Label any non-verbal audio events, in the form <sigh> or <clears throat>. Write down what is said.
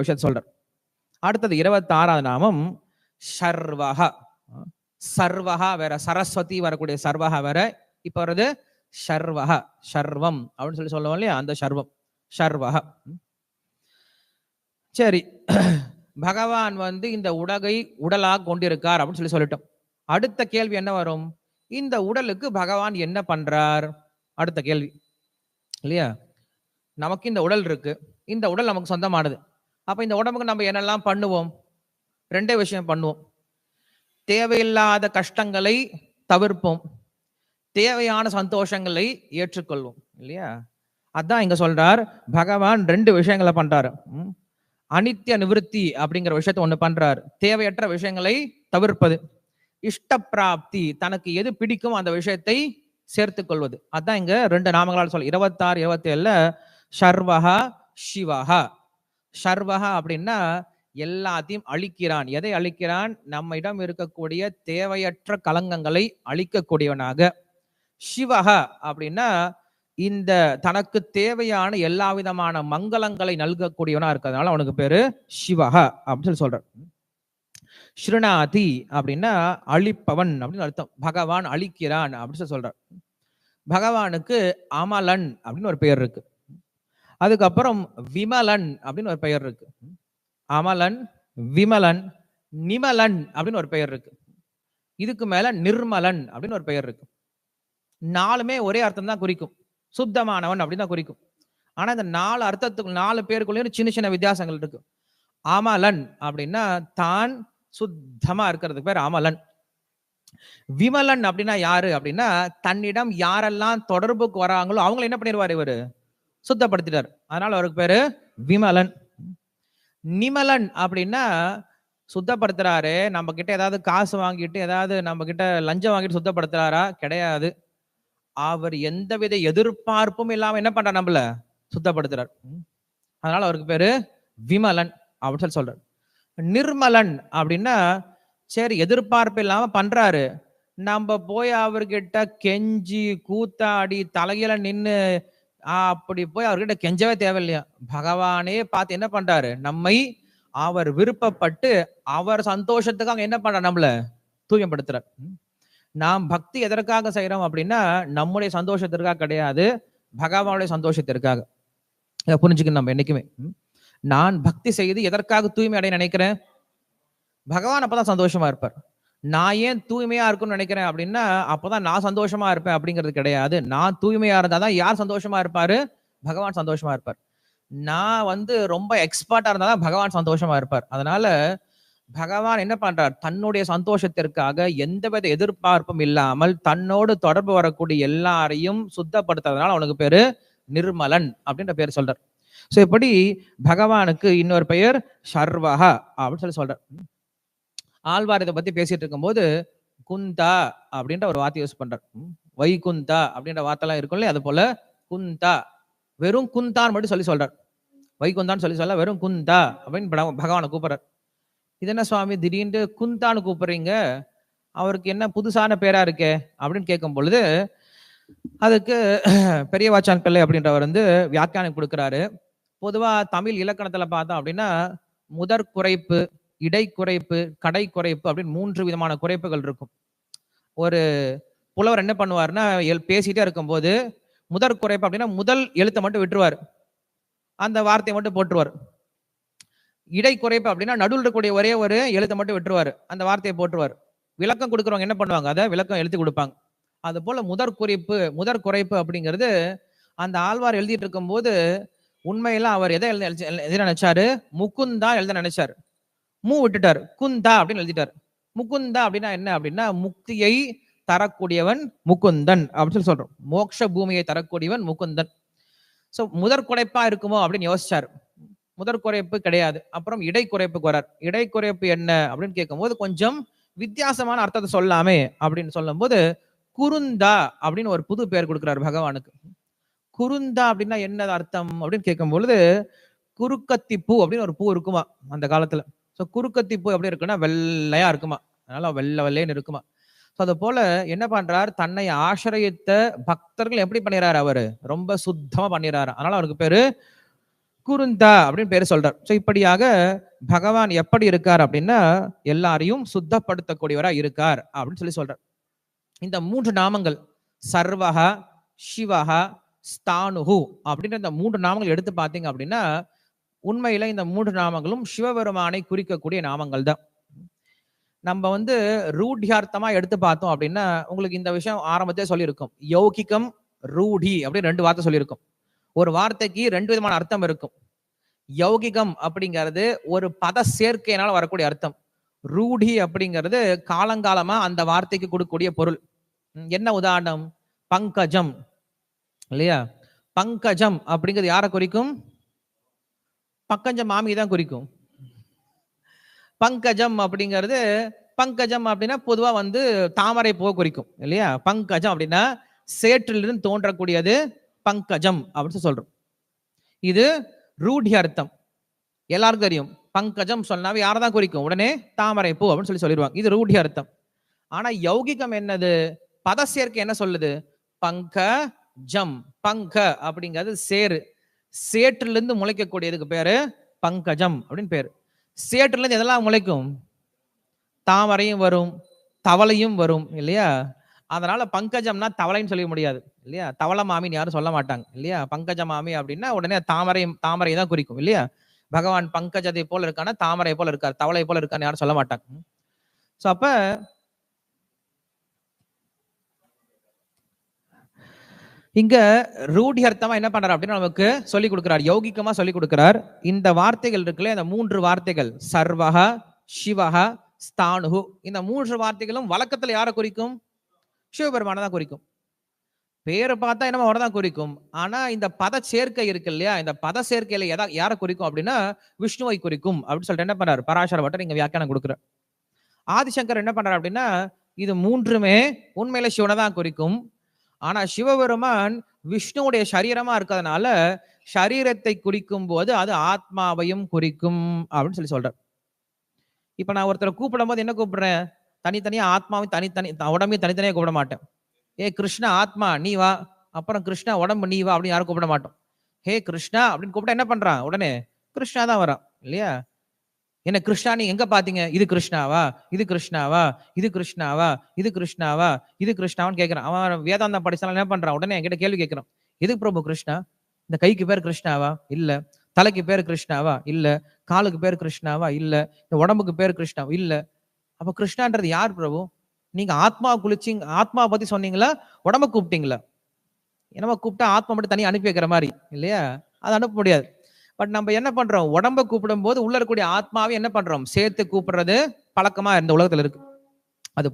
விஷயத்த சொல்றார் அடுத்தது இருபத்தி ஆறாவது நாமம் சர்வஹ. சர்வஹா வேற சரஸ்வதி வரக்கூடிய சர்வஹா வேற இப்ப வருது சர்வஹ சர்வம் அப்படின்னு சொல்லி சொல்லுவோம் இல்லையா? அந்த சர்வம் சர்வஹ. சரி பகவான் வந்து இந்த உடகை உடலாக கொண்டிருக்கார் அப்படின்னு சொல்லி சொல்லிட்டோம். அடுத்த கேள்வி என்ன வரும்? இந்த உடலுக்கு பகவான் என்ன பண்றார்? அடுத்த கேள்வி இல்லையா? நமக்கு இந்த உடல் இருக்கு. இந்த உடல் நமக்கு சொந்தமானது. அப்போ இந்த உடம்புக்கு நம்ம என்னெல்லாம் பண்ணுவோம்? ரெண்டே விஷயம் பண்ணுவோம். தேவையில்லாத கஷ்டங்களை தவிர்ப்போம். தேவையான சந்தோஷங்களை ஏற்றுக்கொள்வோம். இல்லையா? அதான் இங்க சொல்றார். பகவான் ரெண்டு விஷயங்களை பண்றாரு. ம். அனித்திய நிவிருத்தி அப்படிங்கிற விஷயத்த ஒண்ணு பண்றாரு. தேவையற்ற விஷயங்களை தவிர்ப்பது. இஷ்ட பிராப்தி தனக்கு எது பிடிக்கும் அந்த விஷயத்தை சேர்த்து கொள்வது அதான் இங்க ரெண்டு நாமங்களால் சொல்ல இருபத்தாறு இருபத்தி ஏழுல ஷர்வஹா சிவஹா. ஷர்வஹா அப்படின்னா எல்லாத்தையும் அழிக்கிறான். எதை அழிக்கிறான்? நம்மிடம் இருக்கக்கூடிய தேவையற்ற கலங்கங்களை அழிக்கக்கூடியவனாக. சிவஹா அப்படின்னா இந்த தனக்கு தேவையான எல்லா விதமான மங்களங்களை நல்கக்கூடியவனா இருக்கிறதுனால அவனுக்கு பேரு சிவஹா அப்படின்னு சொல்லி சொல்ற ஸ்ருணாதி அப்படின்னா அழிப்பவன் அப்படின்னு அர்த்தம். பகவான் அழிக்கிறான் அப்படின்னு சொல்லி சொல்றார். பகவானுக்கு அமலன் அப்படின்னு ஒரு பெயர் இருக்கு. அதுக்கப்புறம் விமலன் அப்படின்னு ஒரு பெயர் இருக்கு. அமலன் விமலன் நிமலன் அப்படின்னு ஒரு பெயர் இருக்கு. இதுக்கு மேல நிர்மலன் அப்படின்னு ஒரு பெயர் இருக்கு. நாலுமே ஒரே அர்த்தம் தான் குறிக்கும். சுத்தமானவன் அப்படின்னு தான் குறிக்கும். ஆனா இந்த நாலு அர்த்தத்துக்கு நாலு பேருக்குள்ளேயும் சின்ன சின்ன வித்தியாசங்கள் இருக்கு. அமலன் அப்படின்னா தான் சுத்தமா இருக்கிறதுக்கு பேர் அமலன். விமலன் அப்படின்னா யாரு அப்படின்னா தன்னிடம் யாரெல்லாம் தொடர்புக்கு வராங்களோ அவங்களை என்ன பண்ணிடுவார் இவரு? சுத்தப்படுத்திட்டார். அதனால அவருக்கு பேரு விமலன். நிமலன் அப்படின்னா சுத்தப்படுத்துறாரு. நம்ம கிட்ட ஏதாவது காசு வாங்கிட்டு ஏதாவது நம்ம கிட்ட லஞ்சம் வாங்கிட்டு சுத்தப்படுத்துறாரா? கிடையாது. அவர் எந்தவித எதிர்பார்ப்பும் இல்லாம என்ன பண்றார் நம்மள? சுத்தப்படுத்துறார். அதனால அவருக்கு பேரு விமலன் அப்படின்னு சொல்லி சொல்றார். நிர்மலன் அப்படின்னா சரி எதிர்பார்ப்பு இல்லாம பண்றாரு. நம்ம போய் அவர்கிட்ட கெஞ்சி கூத்தாடி தலையில நின்று அப்படி போய் அவர்கிட்ட கெஞ்சவே தேவையில்லையா? பகவானே பார்த்து என்ன பண்றாரு? நம்மை அவர் விருப்பப்பட்டு அவர் சந்தோஷத்துக்காக என்ன பண்றார்? நம்மள தூய்மைப்படுத்துறார். நாம் பக்தி எதற்காக செய்யறோம் அப்படின்னா நம்முடைய சந்தோஷத்திற்காக கிடையாது பகவானுடைய சந்தோஷத்திற்காக. இதை புரிஞ்சுக்கணும் நம்ம என்னைக்குமே. நான் பக்தி செய்து எதற்காக தூய்மை அடைய நினைக்கிறேன்? பகவான் அப்பதான் சந்தோஷமா இருப்பார். நான் ஏன் தூய்மையா இருக்கும்னு நினைக்கிறேன் அப்படின்னா அப்பதான் நான் சந்தோஷமா இருப்பேன் அப்படிங்கிறது கிடையாது. நான் தூய்மையா இருந்தாதான் யார் சந்தோஷமா இருப்பாரு? பகவான் சந்தோஷமா இருப்பார். நான் வந்து ரொம்ப எக்ஸ்பர்ட்டா இருந்தாதான் பகவான் சந்தோஷமா இருப்பார். அதனால பகவான் என்ன பண்றார்? தன்னுடைய சந்தோஷத்திற்காக எந்தவித எதிர்பார்ப்பும் இல்லாமல் தன்னோடு தொடர்பு வரக்கூடிய எல்லாரையும் சுத்தப்படுத்துறதுனால அவனுக்கு பேரு நிர்மலன் அப்படின்ற பேர் சொல்றார். சோ இப்படி பகவானுக்கு இன்னொரு பெயர் சர்வஹா அப்படின்னு சொல்லி சொல்றார். ஆழ்வார் இதை பத்தி பேசிட்டு இருக்கும்போது குந்தா அப்படின்ற ஒரு வார்த்தை யூஸ் பண்றார். வைகுந்தா அப்படின்ற வார்த்தைலாம் இருக்கும் இல்லையா? அது போல குந்தா வெறும் குந்தான்னு மட்டும் சொல்லி சொல்றார். வைகுந்தான்னு சொல்லி சொல்ல வெறும் குந்தா அப்படின்னு பகவானை கூப்பிடுறார். இது என்ன சுவாமி திடீர்னு குந்தான்னு கூப்பிடுறீங்க அவருக்கு என்ன புதுசான பேரா இருக்கே அப்படின்னு கேட்கும் பொழுது அதுக்கு <clears throat> பெரிய வாச்சான் பிள்ளை அப்படின்றவர் வந்து வியாக்கியானம் கொடுக்குறாரு. பொதுவாக தமிழ் இலக்கணத்தில் பார்த்தோம் அப்படின்னா முதற் குறைப்பு இடை குறைப்பு கடை குறைப்பு அப்படின்னு மூன்று விதமான குறைப்புகள் இருக்கும். ஒரு புலவர் என்ன பண்ணுவார்னா எல்- பேசிட்டே இருக்கும்போது முதற் குறைப்பு அப்படின்னா முதல் எழுத்தை மட்டும் விட்டுருவார். அந்த வார்த்தையை மட்டும் போட்டுருவார். இடை குறைப்பு அப்படின்னா நடுவில் இருக்கக்கூடிய ஒரே ஒரு எழுத்தை மட்டும் விட்டுருவாரு. அந்த வார்த்தையை போட்டுருவார். விளக்கம் கொடுக்குறவங்க என்ன பண்ணுவாங்க? அதை விளக்கம் எழுதி கொடுப்பாங்க. அது போல முதற் குறிப்பு முதற் குறைப்பு அப்படிங்கிறது அந்த ஆழ்வார் எழுதிட்டு இருக்கும்போது உண்மையில அவர் எதை எழுத எழுத நினைச்சாரு? முக்குந்தான் எழுத நினைச்சாரு. மூ விட்டுட்டார். குந்தா அப்படின்னு எழுதிட்டார். முகுந்தா அப்படின்னா என்ன அப்படின்னா முக்தியை தரக்கூடியவன் முகுந்தன் அப்படின்னு சொல்லி சொல்றோம். மோட்ச பூமியை தரக்கூடியவன் முகுந்தன். சோ முதற் குறைப்பா இருக்குமோ அப்படின்னு யோசிச்சார். முதற் குறைப்பு கிடையாது. அப்புறம் இடை குறைப்புக்கு வரார். இடை குறைப்பு என்ன அப்படின்னு கேட்கும்போது கொஞ்சம் வித்தியாசமான அர்த்தத்தை சொல்லாமே அப்படின்னு சொல்லும்போது குருந்தா அப்படின்னு ஒரு புது பெயர் கொடுக்கிறார் பகவானுக்கு. குருந்தா அப்படின்னா என்ன அர்த்தம் அப்படின்னு கேட்கும் பொழுது குறுக்கத்தி பூ அப்படின்னு ஒரு பூ இருக்குமா அந்த காலத்துல? ஸோ குறுக்கத்தி பூ எப்படி இருக்குன்னா வெள்ளையா இருக்குமா? அதனால வெள்ளை வெள்ளைன்னு இருக்குமா? ஸோ அது போல என்ன பண்றார்? தன்னை ஆசிரியத்த பக்தர்கள் எப்படி பண்ணிடுறாரு அவரு? ரொம்ப சுத்தமா பண்ணிடுறாரு அதனால அவருக்கு பேரு குருந்தா அப்படின்னு பேர் சொல்றார். ஸோ இப்படியாக பகவான் எப்படி இருக்கார் அப்படின்னா எல்லாரையும் சுத்தப்படுத்தக்கூடியவராக இருக்கார் அப்படின்னு சொல்லி சொல்றார். இந்த மூன்று நாமங்கள் சர்வகா சிவகா ஸ்தானுகு அப்படின்ற இந்த மூன்று நாமங்கள் எடுத்து பார்த்தீங்க அப்படின்னா உண்மையில இந்த மூன்று நாமங்களும் சிவபெருமானை குறிக்கக்கூடிய நாமங்கள் தான் நம்ம வந்து ரூಢியார்த்தமா எடுத்து பார்த்தோம் அப்படின்னா உங்களுக்கு இந்த விஷயம் ஆரம்பத்தே சொல்லியிருக்கும். யௌகிகம் ரூடி அப்படின்னு ரெண்டு வார்த்தை சொல்லியிருக்கும். ஒரு வார்த்தைக்கு ரெண்டு விதமான அர்த்தம் இருக்கும். யௌகிகம் அப்படிங்கிறது ஒரு பத சேர்க்கையினால் வரக்கூடிய அர்த்தம். ரூடி அப்படிங்கிறது காலங்காலமா அந்த வார்த்தைக்கு கொடுக்கக்கூடிய பொருள். என்ன உதாரணம்? பங்கஜம். இல்லையா? பங்கஜம் அப்படிங்கிறது யாரை குறிக்கும்? பக்கஞ்சம் மாமி தான் குறிக்கும். பங்கஜம் அப்படிங்கிறது பங்கஜம் அப்படின்னா பொதுவாக வந்து தாமரை பூவை குறிக்கும் இல்லையா? பங்கஜம் அப்படின்னா சேற்றிலிருந்து தோன்றக்கூடியது பங்கஜம் அப்படின்னு சொல்லி சொல்றோம். இது ரூடி அர்த்தம். எல்லாருக்கும் தெரியும். பங்கஜம் சொன்னாவே யாரை தான் குறிக்கும்? உடனே தாமரை பூ அப்படின்னு சொல்லி சொல்லிடுவாங்க. இது ரூடி அர்த்தம். ஆனா யௌகிகம் என்னது? பத சேர்க்கை என்ன சொல்லுது? பங்க ஜம் பங்க அப்படிங்கிறது சேரு. சேற்றிலிருந்து முளைக்கக்கூடியதுக்கு பேரு பங்கஜம் அப்படின்னு பேர். சேற்றிலிருந்து எதெல்லாம் முளைக்கும்? தாமரையும் வரும் தவளையும் வரும் இல்லையா? அதனால பங்கஜம்னா தவளைன்னு சொல்ல முடியாது இல்லையா? தவளை மாமின்னு யாரும் சொல்ல மாட்டாங்க இல்லையா? பங்கஜ மாமி அப்படின்னா உடனே தாமரை தாமரை தான் குறிக்கும் இல்லையா? பகவான் பங்கஜத்தை போல இருக்கானா தாமரை போல இருக்கார் தவளை போல இருக்கான்னு யாரும் சொல்ல மாட்டாங்க. ஸோ அப்ப இங்க ரூடி அர்த்தமா என்ன பண்றாரு அப்படின்னு நமக்கு சொல்லி கொடுக்கிறார். யௌகிகமா சொல்லி கொடுக்கிறார். இந்த வார்த்தைகள் இருக்குல்ல இந்த மூன்று வார்த்தைகள் சர்வக சிவக ஸ்தானுகு இந்த மூன்று வார்த்தைகளும் வழக்கத்துல யாரை குறிக்கும்? சிவபெருமான தான் குறிக்கும். பேரை பார்த்தா என்னமோ அவரை தான் குறிக்கும். ஆனா இந்த பத சேர்க்கை இருக்கு இல்லையா இந்த பத சேர்க்கையில எதா யாரை குறிக்கும் அப்படின்னா விஷ்ணுவை குறிக்கும் அப்படின்னு சொல்லிட்டு என்ன பண்றாரு? பராசர பட்டர் இங்க வியாக்கியானம் கொடுக்குற ஆதிசங்கர் என்ன பண்றாரு அப்படின்னா இது மூன்றுமே உண்மையில சிவனை தான் குறிக்கும். ஆனா சிவபெருமான் விஷ்ணுவுடைய சரீரமா இருக்கிறதுனால சரீரத்தை குறிக்கும் போது அது ஆத்மாவையும் குறிக்கும் அப்படின்னு சொல்லி சொல்றார். இப்ப நான் ஒருத்தரை கூப்பிடும் போது என்ன கூப்பிடுறேன்? தனித்தனியா ஆத்மாவையும் தனித்தனி உடம்பையும் தனித்தனியா கூப்பிட மாட்டேன். ஏ கிருஷ்ணா ஆத்மா நீ வா. அப்புறம் கிருஷ்ணா உடம்பு நீ வா அப்படின்னு யாரும் கூப்பிட மாட்டோம். ஹே கிருஷ்ணா அப்படின்னு கூப்பிட்டா என்ன பண்றான்? உடனே கிருஷ்ணா தான் வரான் இல்லையா? என்ன கிருஷ்ணா நீ எங்க பாத்தீங்க? இது கிருஷ்ணாவா? இது கிருஷ்ணாவா? இது கிருஷ்ணாவா? இது கிருஷ்ணாவா? இது கிருஷ்ணாவான்னு கேட்கறான் அவன் வேதாந்தம் படிச்சாலும் என்ன பண்றான்? உடனே என்கிட்ட கேள்வி கேட்கிறான் எதுக்கு பிரபு கிருஷ்ணா? இந்த கைக்கு பேர் கிருஷ்ணாவா? இல்ல. தலைக்கு பேர் கிருஷ்ணாவா? இல்ல. காலுக்கு பேர் கிருஷ்ணாவா? இல்ல. இந்த உடம்புக்கு பேர் கிருஷ்ணாவா இல்ல. அப்ப கிருஷ்ணான்றது யார் பிரபு? நீங்க ஆத்மா குளிச்சிங்க ஆத்மா பத்தி சொன்னீங்களா? உடம்ப கூப்பிட்டீங்களா? என்னமா கூப்பிட்டா ஆத்மா மட்டும் தனியா அனுப்பி வைக்கிற மாதிரி. இல்லையா? அதை அனுப்ப முடியாது. பட் நம்ம என்ன பண்றோம்? உடம்ப கூப்பிடும் போது உள்ள இருக்கக்கூடிய ஆத்மாவை என்ன பண்றோம்? சேர்த்து கூப்பிடுறது பழக்கமா இந்த உலகத்துல இருக்கு. அது